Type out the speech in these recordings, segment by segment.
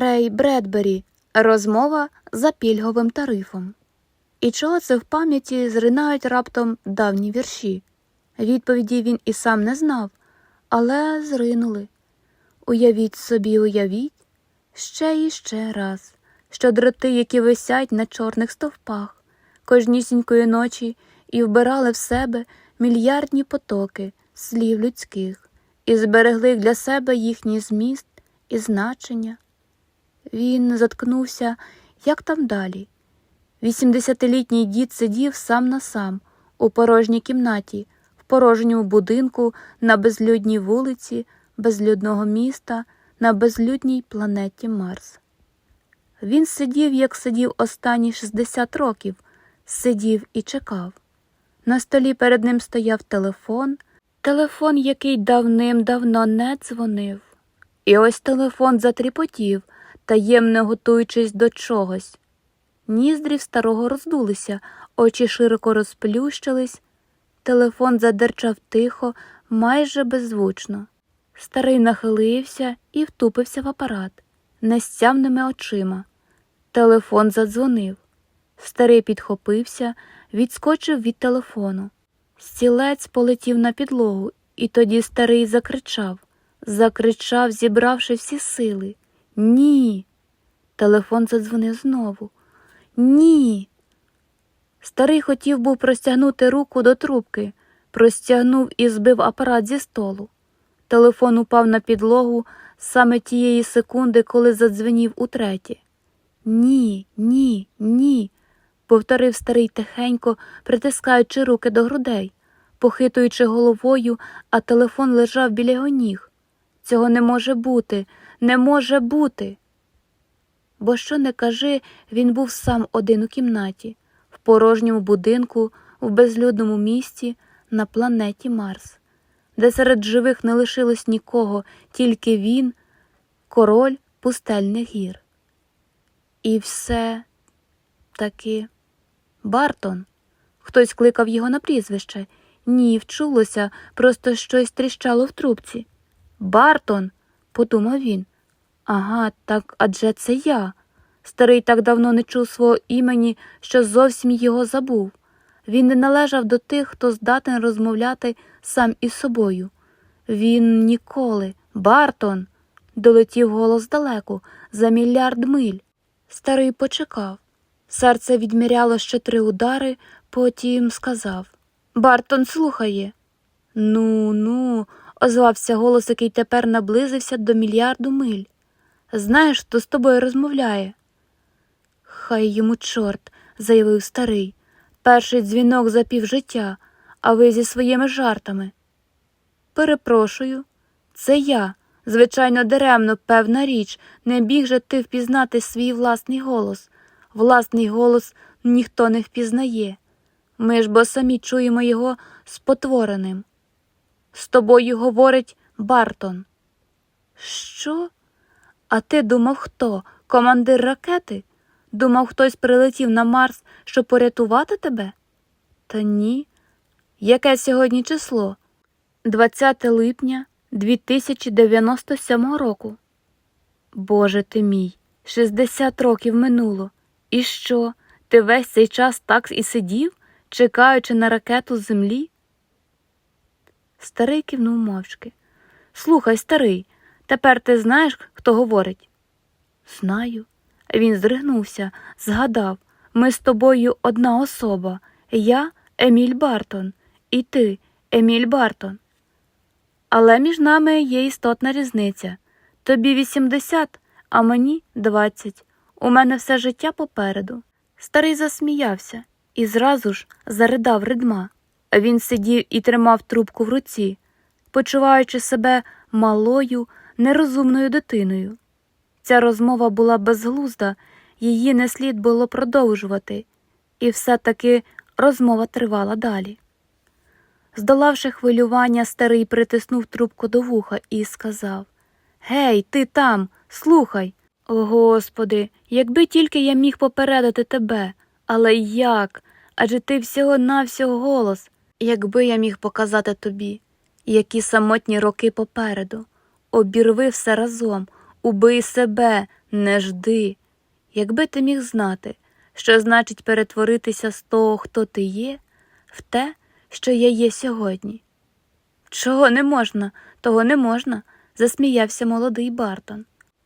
Рей Бредбері. Розмова за пільговим тарифом. І чого це в пам'яті зринають раптом давні вірші? Відповіді він і сам не знав, але зринули. Уявіть собі, уявіть, ще і ще раз, що дроти, які висять на чорних стовпах, кожнісінької ночі і вбирали в себе мільярдні потоки слів людських, і зберегли для себе їхній зміст і значення. Він заткнувся, як там далі. Вісімдесятилітній дід сидів сам на сам у порожній кімнаті, в порожньому будинку, на безлюдній вулиці, безлюдного міста, на безлюдній планеті Марс. Він сидів, як сидів останні 60 років, сидів і чекав. На столі перед ним стояв телефон, телефон, який давним-давно не дзвонив. І ось телефон затріпотів, таємно готуючись до чогось. Ніздрі в старого роздулися, очі широко розплющились. Телефон задерчав тихо, майже беззвучно. Старий нахилився і втупився в апарат нестямними очима. Телефон задзвонив. Старий підхопився, відскочив від телефону. Стілець полетів на підлогу, і тоді старий закричав, закричав, зібравши всі сили. Ні. Телефон задзвонив знову. Ні. Старий хотів був простягнути руку до трубки, простягнув і збив апарат зі столу. Телефон упав на підлогу саме тієї секунди, коли задзвенів утретє. Ні, ні, ні, повторив старий тихенько, притискаючи руки до грудей, похитуючи головою, а телефон лежав біля його ніг. Цього не може бути, не може бути. Бо що не кажи, він був сам один у кімнаті, в порожньому будинку, в безлюдному місті на планеті Марс, де серед живих не лишилось нікого, тільки він, король пустельних гір. І все таки Бартон. Хтось кликав його на прізвище. Ні, вчулося, просто щось тріщало в трубці. Бартон, подумав він. Ага, так адже це я. Старий так давно не чув свого імені, що зовсім його забув. Він не належав до тих, хто здатен розмовляти сам із собою. Він ніколи, Бартон, долетів голос далеко, за мільярд миль. Старий почекав. Серце відміряло ще три удари, потім сказав Бартон слухає. Ну, ну, озвався голос, який тепер наблизився до мільярду миль. Знаєш, хто з тобою розмовляє? Хай йому чорт, заявив старий. Перший дзвінок за півжиття, а ви зі своїми жартами. Перепрошую, це я. Звичайно, даремно, певна річ, не біг же ти впізнати свій власний голос. Власний голос ніхто не впізнає. Ми ж бо самі чуємо його спотвореним. З тобою говорить Бартон. Що? А ти думав, хто? Командир ракети? Думав, хтось прилетів на Марс, щоб порятувати тебе? Та ні. Яке сьогодні число? 20 липня 2097 року. Боже ти мій, 60 років минуло. І що? Ти весь цей час так і сидів, чекаючи на ракету з землі? Старий кивнув мовчки. Слухай, старий, тепер ти знаєш, хто говорить? Знаю. Він здригнувся, згадав ми з тобою одна особа. Я Еміль Бартон, і ти, Еміль Бартон. Але між нами є істотна різниця. Тобі 80, а мені 20. У мене все життя попереду. Старий засміявся і зразу ж заридав ридма. Він сидів і тримав трубку в руці, почуваючи себе малою, нерозумною дитиною. Ця розмова була безглузда, її не слід було продовжувати, і все-таки розмова тривала далі. Здолавши хвилювання, старий притиснув трубку до вуха і сказав Гей, ти там, слухай. О, Господи, якби тільки я міг попередити тебе, але як? Адже ти всього навсього голос, якби я міг показати тобі, які самотні роки попереду, обірви все разом, убий себе, не жди. Якби ти міг знати, що значить перетворитися з того, хто ти є, в те, що я є сьогодні. Чого не можна, того не можна, засміявся молодий Бартон.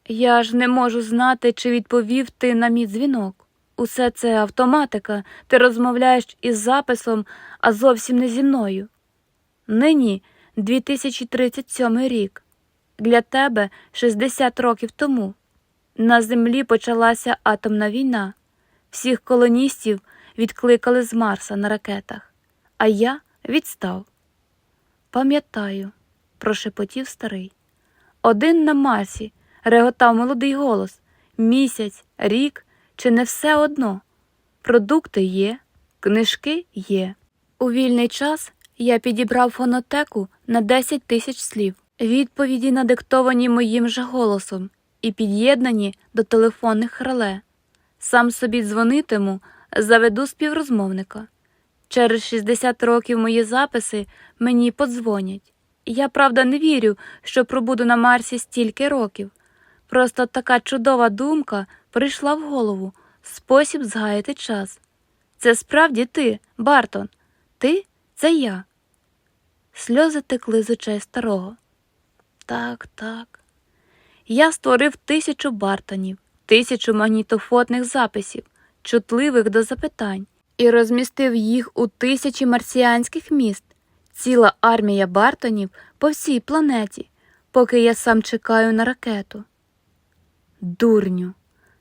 Я ж не можу знати, чи відповів ти на мій дзвінок. Усе це автоматика, ти розмовляєш із записом, а зовсім не зі мною. Нині 2037 рік. Для тебе 60 років тому. На землі почалася атомна війна. Всіх колоністів відкликали з Марса на ракетах, а я відстав. Пам'ятаю, прошепотів старий. Один на Марсі реготав молодий голос місяць, рік, чи не все одно. Продукти є, книжки є. У вільний час я підібрав фонотеку на 10 тисяч слів, відповіді надиктовані моїм же голосом і під'єднані до телефонних реле. Сам собі дзвонитиму, заведу співрозмовника. Через 60 років мої записи мені подзвонять. Я, правда, не вірю, що пробуду на Марсі стільки років. Просто така чудова думка прийшла в голову спосіб згаяти час. Це справді ти, Бартон. Ти це я. Сльози текли з очей старого. Так, так. Я створив тисячу Бартонів, тисячу магнітофотних записів, чутливих до запитань, і розмістив їх у тисячі марсіанських міст, ціла армія Бартонів по всій планеті, поки я сам чекаю на ракету. Дурню.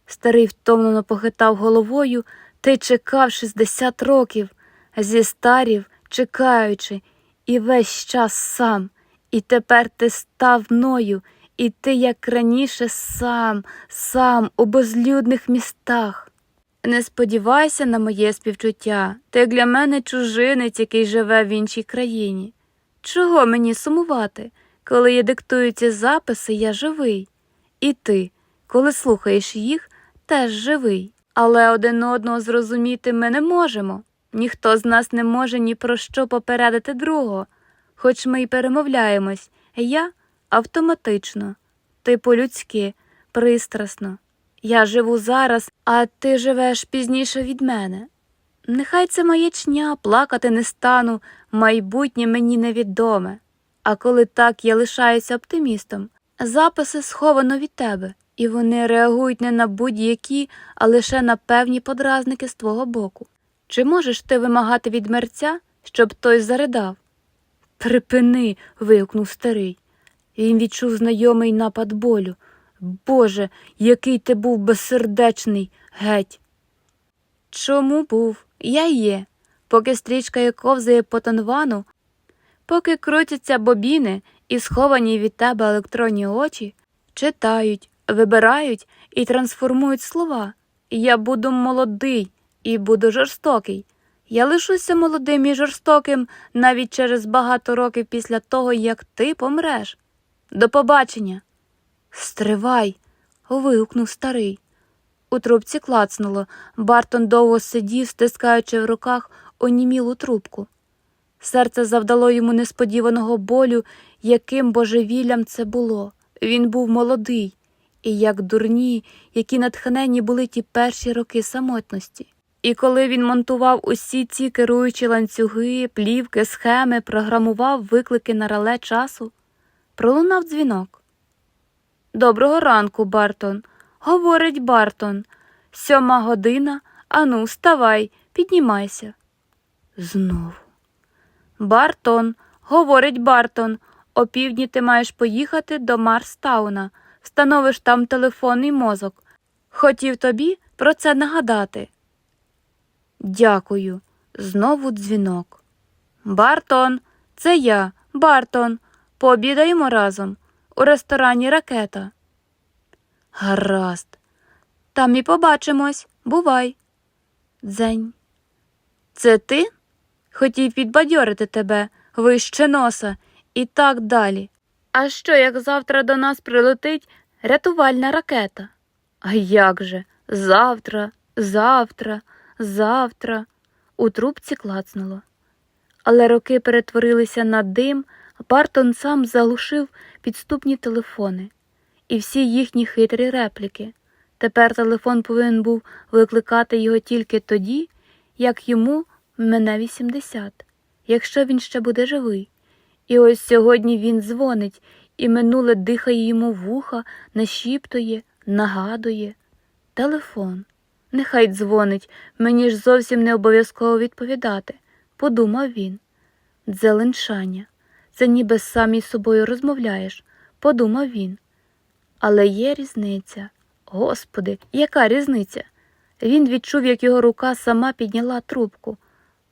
Старий втомлено похитав головою, ти чекав 60 років, зістарів, чекаючи, і весь час сам, і тепер ти став мною, і ти, як раніше, сам, сам у безлюдних містах. Не сподівайся на моє співчуття, ти для мене чужинець, який живе в іншій країні. Чого мені сумувати, коли я диктую ці записи, я живий, і ти, коли слухаєш їх, теж живий. Але один одного зрозуміти ми не можемо. Ніхто з нас не може ні про що попередити другого, хоч ми й перемовляємось, я автоматично, ти по-людськи, пристрасно. Я живу зараз, а ти живеш пізніше від мене. Нехай це маячня, плакати не стану, майбутнє мені невідоме. А коли так я лишаюся оптимістом, записи сховано від тебе, і вони реагують не на будь-які, а лише на певні подразники з твого боку. Чи можеш ти вимагати від мерця, щоб той заридав? Припини. вигукнув старий. Він відчув знайомий напад болю. Боже, який ти був безсердечний, геть. Чому був? Я є. Поки стрічка ковзає по тонвану, поки крутяться бобіни і сховані від тебе електронні очі, читають, вибирають і трансформують слова. Я буду молодий і буду жорстокий. Я лишуся молодим і жорстоким навіть через багато років після того, як ти помреш. До побачення. Стривай. вигукнув старий. У трубці клацнуло. Бартон довго сидів, стискаючи в руках онімілу трубку. Серце завдало йому несподіваного болю, яким божевіллям це було. Він був молодий, і як дурні, які натхнені були ті перші роки самотності. І коли він монтував усі ці керуючі ланцюги, плівки, схеми, програмував виклики на реле часу, пролунав дзвінок. Доброго ранку, Бартон, говорить Бартон. Сьома година, ану, вставай, піднімайся. Знову. Бартон, говорить Бартон, опівдні ти маєш поїхати до Марстауна, встановиш там телефонний мозок. Хотів тобі про це нагадати. Дякую. Знову дзвінок. Бартон, це я, Бартон. Пообідаємо разом у ресторані ракета. Гаразд. Там і побачимось. Бувай. Дзень. Це ти? Хотів підбадьорити тебе, вище носа, і так далі. А що, як завтра до нас прилетить рятувальна ракета? А як же? Завтра, завтра, завтра. У трубці клацнуло. Але роки перетворилися на дим, Бартон сам заглушив підступні телефони і всі їхні хитрі репліки. Тепер телефон повинен був викликати його тільки тоді, як йому мене 80, якщо він ще буде живий. І ось сьогодні він дзвонить, і минуле дихає йому вуха, нашіптує, нагадує. Телефон. Нехай дзвонить, мені ж зовсім не обов'язково відповідати, подумав він. Дзеленшання. Це ніби сам із собою розмовляєш, подумав він. Але є різниця. Господи, яка різниця? Він відчув, як його рука сама підняла трубку.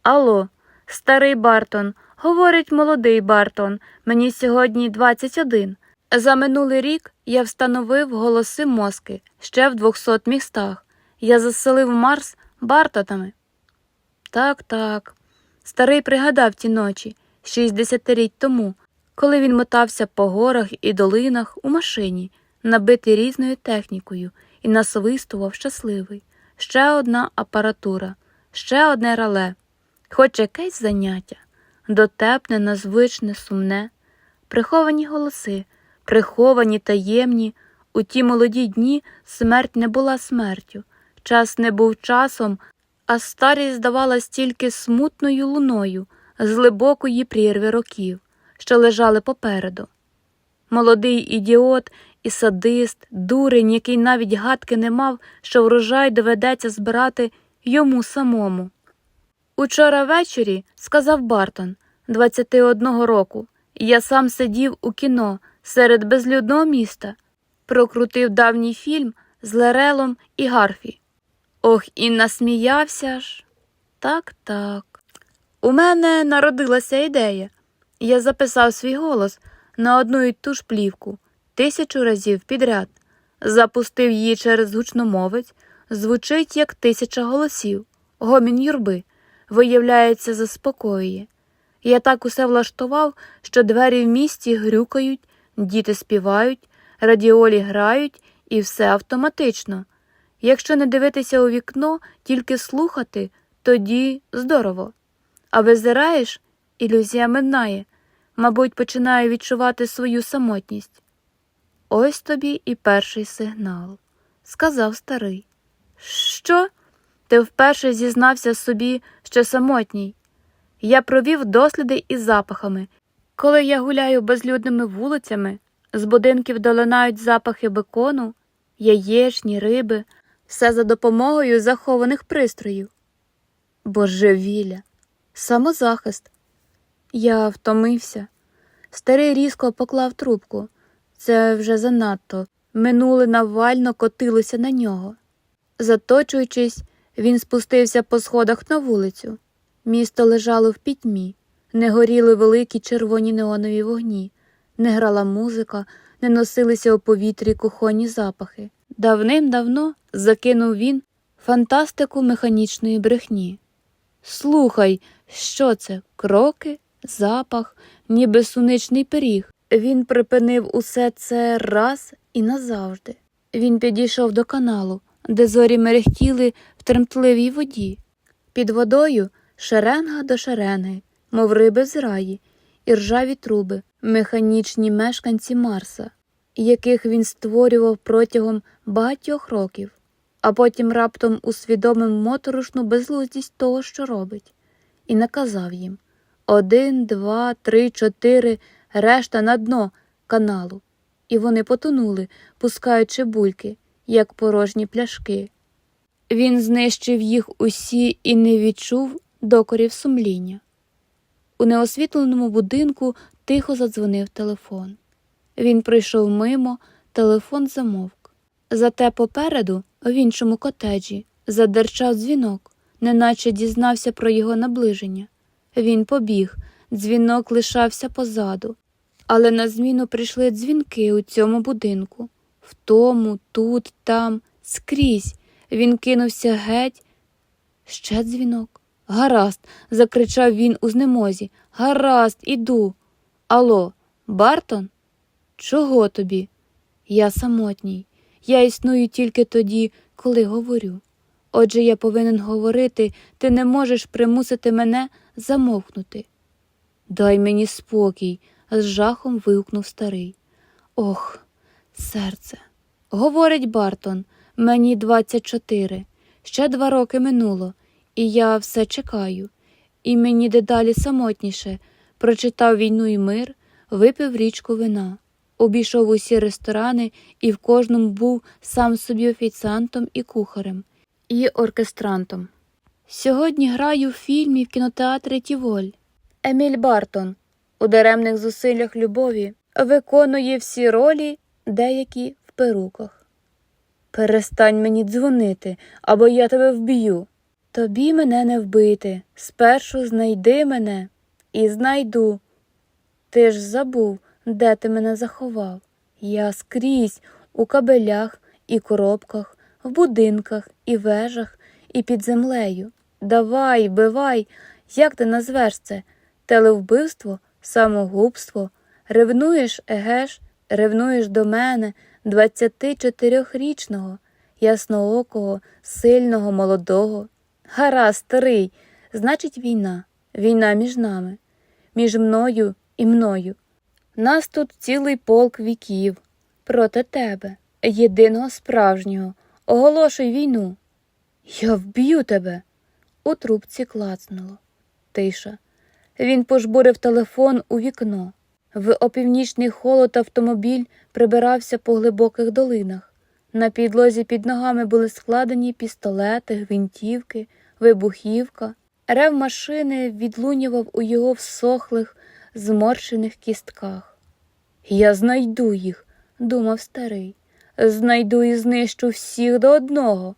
Алло, старий Бартон, говорить молодий Бартон, мені сьогодні 21. За минулий рік я встановив голоси мозки ще в 200 містах. Я заселив Марс Бартотами. Так, так. Старий пригадав ті ночі, 60 рік тому, коли він мотався по горах і долинах у машині, набитий різною технікою, і насвистував щасливий. Ще одна апаратура, ще одне рале, хоч якесь заняття, дотепне, назвичне, сумне, приховані голоси, приховані, таємні. У ті молоді дні смерть не була смертю, час не був часом, а старість здавалась тільки смутною луною з глибокої прірви років, що лежали попереду. Молодий ідіот і садист, дурень, який навіть гадки не мав, що врожай доведеться збирати йому самому. Учора ввечері, сказав Бартон, 21 року, я сам сидів у кіно серед безлюдного міста, прокрутив давній фільм з Лерелом і Гарфі. Ох, і насміявся ж. Так, так. У мене народилася ідея. Я записав свій голос на одну і ту ж плівку тисячу разів підряд, запустив її через гучномовець, звучить як тисяча голосів, гомін юрби, виявляється, заспокоює. Я так усе влаштував, що двері в місті грюкають, діти співають, радіолі грають і все автоматично. Якщо не дивитися у вікно, тільки слухати, тоді здорово. А визираєш, ілюзія минає, мабуть, починаю відчувати свою самотність. Ось тобі і перший сигнал, сказав старий. Що? Ти вперше зізнався собі, що самотній. Я провів досліди із запахами. Коли я гуляю безлюдними вулицями, з будинків долинають запахи бекону, яєчні, риби, все за допомогою захованих пристроїв. Божевілля, самозахист. Я втомився. Старий різко поклав трубку. Це вже занадто. Минуле навально котилося на нього. Заточуючись, він спустився по сходах на вулицю. Місто лежало в пітьмі, не горіли великі червоні неонові вогні, не грала музика, не носилися у повітрі кухонні запахи. Давним-давно закинув він фантастику механічної брехні. Слухай, що це? Кроки, запах, ніби суничний пиріг. Він припинив усе це раз і назавжди. Він підійшов до каналу, де зорі мерехтіли тремтливій воді. Під водою шеренга до шеренги, мов риби з раї, і ржаві труби, механічні мешканці Марса, яких він створював протягом багатьох років, а потім раптом усвідомив моторошну безглуздість того, що робить, і наказав їм один, два, три, чотири, решта на дно каналу, і вони потонули, пускаючи бульки, як порожні пляшки. Він знищив їх усі і не відчув докорів сумління. У неосвітленому будинку тихо задзвонив телефон. Він прийшов мимо, телефон замовк. Зате попереду, в іншому котеджі, задерчав дзвінок, неначе дізнався про його наближення. Він побіг, дзвінок лишався позаду, але на зміну прийшли дзвінки у цьому будинку. В тому, тут, там, скрізь. Він кинувся геть. Ще дзвінок. Гаразд, закричав він у знемозі. Гаразд, іду. Алло, Бартон? Чого тобі? Я самотній. Я існую тільки тоді, коли говорю. Отже, я повинен говорити, ти не можеш примусити мене замовкнути. Дай мені спокій, з жахом вигукнув старий. Ох, Серце. Говорить Бартон, мені 24. Ще два роки минуло, і я все чекаю. І мені дедалі самотніше. Прочитав війну і мир, випив річку вина, обійшов усі ресторани і в кожному був сам собі офіціантом і кухарем, і оркестрантом. Сьогодні граю в фільмі в кінотеатрі Тіволь. Еміль Бартон у даремних зусиллях любові виконує всі ролі, деякі в перуках. Перестань мені дзвонити, або я тебе вб'ю. Тобі мене не вбити. Спершу знайди мене і знайду. Ти ж забув, де ти мене заховав. Я скрізь у кабелях і коробках, в будинках і вежах, і під землею. Давай, бивай, як ти назвеш це? Телевбивство, самогубство. Ревнуєш, егеш, ревнуєш до мене, 24-річного, ясноокого, сильного, молодого. Гаразд, старий, значить, війна, війна між нами, між мною і мною. Нас тут цілий полк віків проти тебе, єдиного справжнього. Оголошуй війну. Я вб'ю тебе. У трубці клацнуло. Тиша. Він пожбурив телефон у вікно. В опівнічний холод автомобіль прибирався по глибоких долинах. На підлозі під ногами були складені пістолети, гвинтівки, вибухівка. Рев машини відлунював у його всохлих, зморщених кістках. Я знайду їх, думав старий. Знайду і знищу всіх до одного.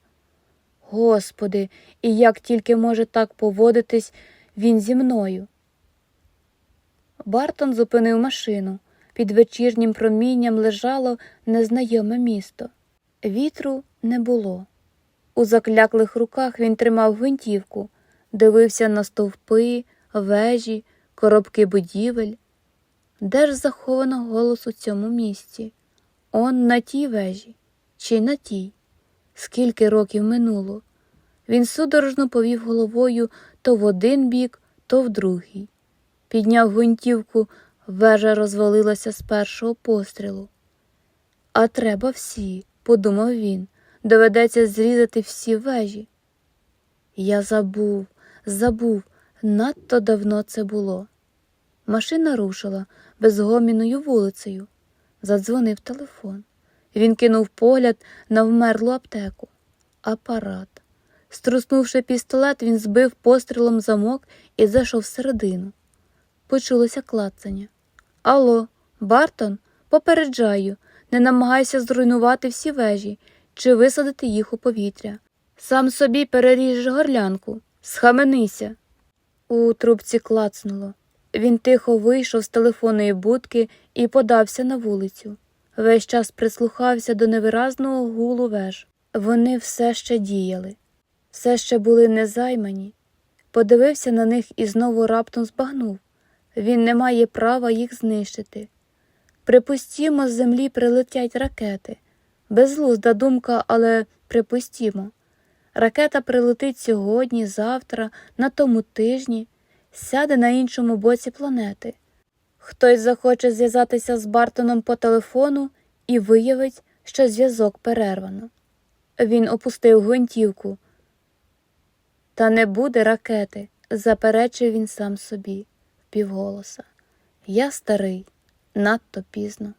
Господи, і як тільки може так поводитись він зі мною. Бартон зупинив машину. Під вечірнім промінням лежало незнайоме місто. Вітру не було. У закляклих руках він тримав гвинтівку, дивився на стовпи, вежі, коробки будівель. Де ж заховано голос у цьому місці? Он на тій вежі чи на тій? Скільки років минуло? Він судорожно повів головою то в один бік, то в другий. Підняв гвинтівку, вежа розвалилася з першого пострілу. А треба всі, подумав він, доведеться зрізати всі вежі. Я забув, забув, надто давно це було. Машина рушила безгомінною вулицею. Задзвонив телефон. Він кинув погляд на вмерлу аптеку. Апарат. Струснувши пістолет, він збив пострілом замок і зайшов всередину. Почулося клацання. Алло, Бартон, попереджаю, не намагайся зруйнувати всі вежі чи висадити їх у повітря. Сам собі переріжеш горлянку, схаменися. У трубці клацнуло. Він тихо вийшов з телефонної будки і подався на вулицю. Весь час прислухався до невиразного гулу веж. Вони все ще діяли, все ще були незаймані. Подивився на них і знову раптом збагнув. Він не має права їх знищити. Припустімо, з землі прилетять ракети. Безглузда думка, але припустімо. Ракета прилетить сьогодні, завтра, на тому тижні, сяде на іншому боці планети. Хтось захоче зв'язатися з Бартоном по телефону і виявить, що зв'язок перервано. Він опустив гвинтівку. Та не буде ракети, заперечив він сам собі впівголоса. Я старий, надто пізно.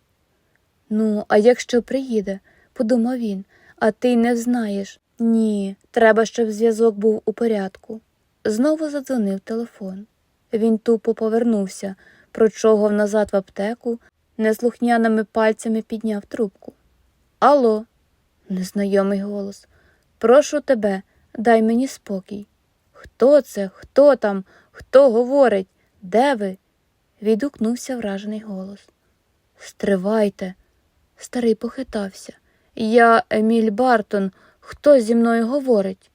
Ну, а якщо приїде, подумав він, а ти не знаєш. Ні, треба, щоб зв'язок був у порядку. Знову задзвонив телефон. Він тупо повернувся, прочогав назад в аптеку, неслухняними пальцями підняв трубку. Алло, незнайомий голос. Прошу тебе, дай мені спокій. Хто це? Хто там? Хто говорить? Де ви? відгукнувся вражений голос. Стривайте. Старий похитався. Я Еміль Бартон. Хто зі мною говорить?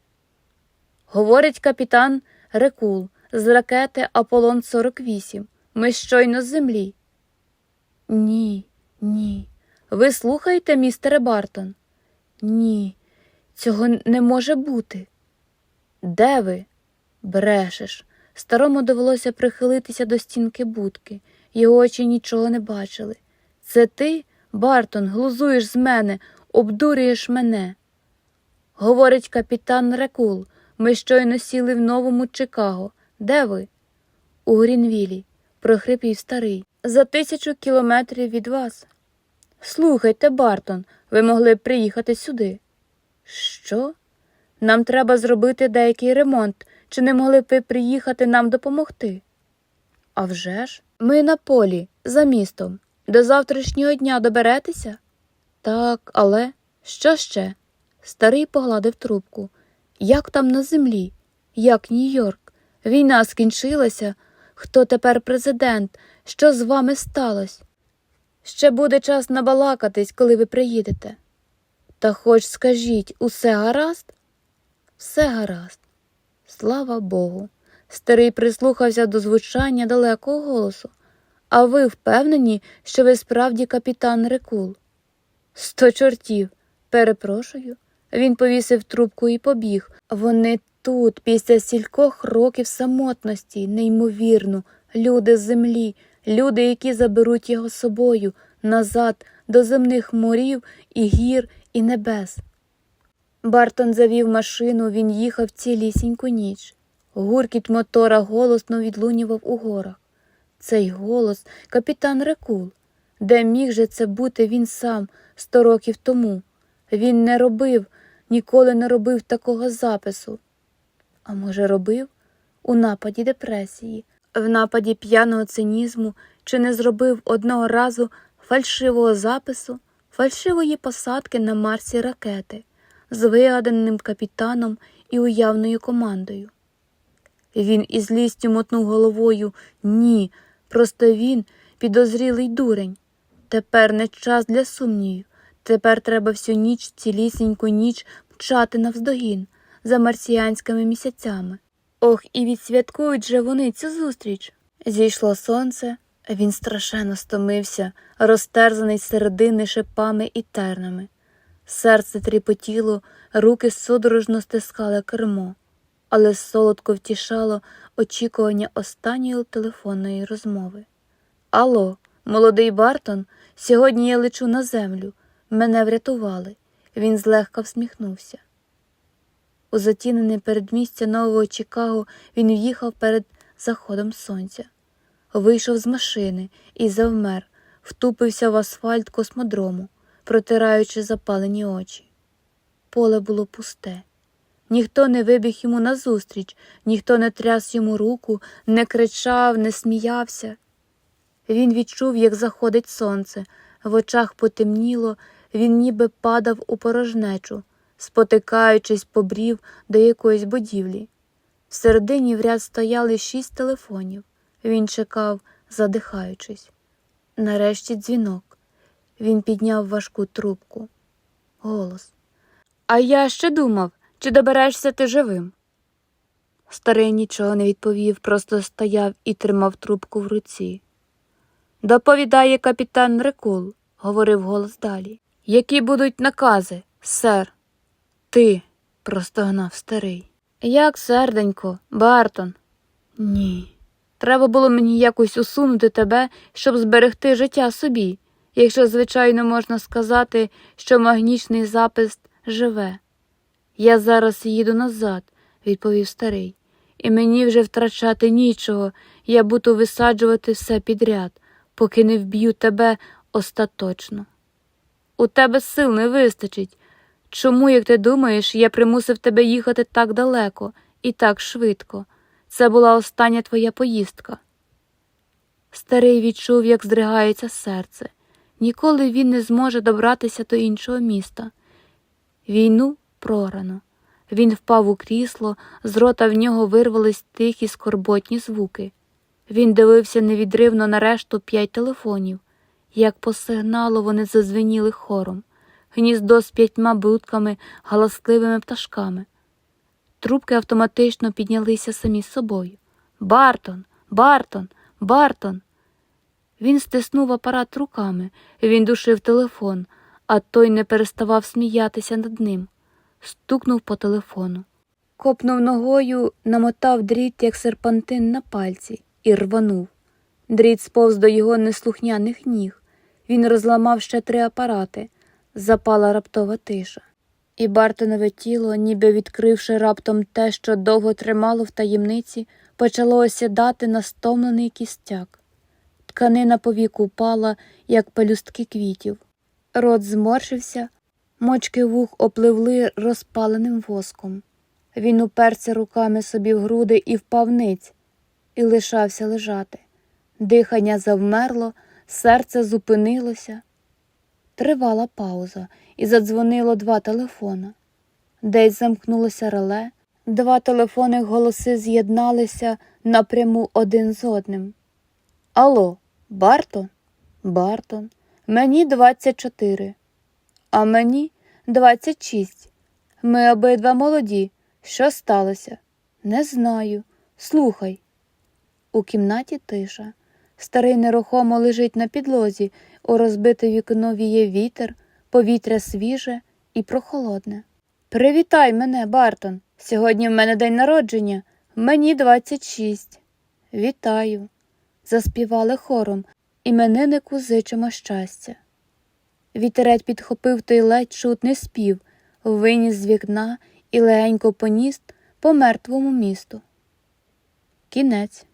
Говорить капітан Рекул з ракети Аполлон 48. Ми щойно з землі. Ні, ні. Ви слухаєте, містере Бартон? Ні, цього не може бути. Де ви? Брешеш. Старому довелося прихилитися до стінки будки. Його очі нічого не бачили. Це ти, Бартон, глузуєш з мене, обдурюєш мене. Говорить капітан Рекул. Ми щойно сіли в новому Чикаго. Де ви? У Грінвілі, прохрипів старий. За тисячу кілометрів від вас. Слухайте, Бартон, ви могли б приїхати сюди. Що? Нам треба зробити деякий ремонт. Чи не могли б ви приїхати нам допомогти? А вже ж, ми на полі, за містом. До завтрашнього дня доберетеся? Так, але що ще? Старий погладив трубку. Як там на землі? Як Нью-Йорк? Війна скінчилася. Хто тепер президент? Що з вами сталося? Ще буде час набалакатись, коли ви приїдете. Та хоч скажіть, усе гаразд? Все гаразд. Слава Богу. Старий прислухався до звучання далекого голосу. А ви впевнені, що ви справді капітан Рекул? Сто чортів. Перепрошую. Він повісив трубку і побіг. Вони тут, після стількох років самотності, неймовірно, люди з землі, люди, які заберуть його собою назад до земних морів і гір і небес. Бартон завів машину, він їхав цілісіньку ніч. Гуркіт мотора голосно відлунював у горах. Цей голос капітан Рекул. Де міг же це бути він сам сто років тому? Він не робив, ніколи не робив такого запису. А може, робив у нападі депресії, в нападі п'яного цинізму, чи не зробив одного разу фальшивого запису, фальшивої посадки на Марсі ракети з вигаданим капітаном і уявною командою. Він із лістю мотнув головою ні, просто він підозрілий дурень. Тепер не час для сумнівів. Тепер треба всю ніч, цілісіньку ніч мчати навздогін за марсіанськими місяцями. Ох, і відсвяткують же вони цю зустріч. Зійшло сонце, він страшенно стомився, розтерзаний середини шипами і тернами. Серце тріпотіло, руки судорожно стискали кермо, але солодко втішало очікування останньої телефонної розмови. Алло, молодий Бартон, сьогодні я лечу на землю. Мене врятували. Він злегка всміхнувся. У затінене передмістя нового Чикаго він в'їхав перед заходом сонця. Вийшов з машини і завмер, втупився в асфальт космодрому, протираючи запалені очі. Поле було пусте. Ніхто не вибіг йому назустріч, ніхто не тряс йому руку, не кричав, не сміявся. Він відчув, як заходить сонце, в очах потемніло, він ніби падав у порожнечу, спотикаючись, побрів до якоїсь будівлі. Всередині в ряд стояли шість телефонів. Він чекав, задихаючись. Нарешті дзвінок. Він підняв важку трубку. Голос. А я ще думав, чи доберешся ти живим. Старий нічого не відповів, просто стояв і тримав трубку в руці. Доповідає капітан Рекул, говорив голос далі. Які будуть накази, сер? Ти, простогнав старий. Як, серденько, Бартон? Ні. Треба було мені якось усунути тебе, щоб зберегти життя собі, якщо, звичайно, можна сказати, що магнічний запис живе. Я зараз їду назад, відповів старий, і мені вже втрачати нічого, я буду висаджувати все підряд, поки не вб'ю тебе остаточно. У тебе сил не вистачить. Чому, як ти думаєш, я примусив тебе їхати так далеко і так швидко? Це була остання твоя поїздка. Старий відчув, як здригається серце. Ніколи він не зможе добратися до іншого міста. Війну програно. Він впав у крісло, з рота в нього вирвались тихі скорботні звуки. Він дивився невідривно на решту п'ять телефонів. Як по сигналу вони зазвеніли хором, гніздо з п'ятьма будками, галасливими пташками. Трубки автоматично піднялися самі з собою. Бартон, Бартон, Бартон. Він стиснув апарат руками, він душив телефон, а той не переставав сміятися над ним. Стукнув по телефону. Копнув ногою, намотав дріт, як серпантин на пальці, і рванув. Дріт сповз до його неслухняних ніг. він розламав ще три апарати, запала раптова тиша. І Бартонове тіло, ніби відкривши раптом те, що довго тримало в таємниці, почало осідати на стомлений кістяк. Тканина повік упала, як пелюстки квітів. Рот зморшився, мочки вух опливли розпаленим воском. Він уперся руками собі в груди і впав ниць, і лишався лежати. Дихання завмерло, серце зупинилося. Тривала пауза, і задзвонило два телефона. Десь замкнулося реле, два телефонних голоси з'єдналися напряму один з одним. Алло, Бартон? Бартон. Мені 24. А мені 26. Ми обидва молоді. Що сталося? Не знаю. Слухай. У кімнаті тиша. Старий нерухомо лежить на підлозі, у розбите вікно віє вітер, повітря свіже і прохолодне. Привітай мене, Бартон. Сьогодні в мене день народження. Мені 26. Вітаю. Заспівали хором, імениннику зичимо щастя. Вітерець підхопив той ледь чутний спів, виніс з вікна і легенько поніс по мертвому місту. Кінець.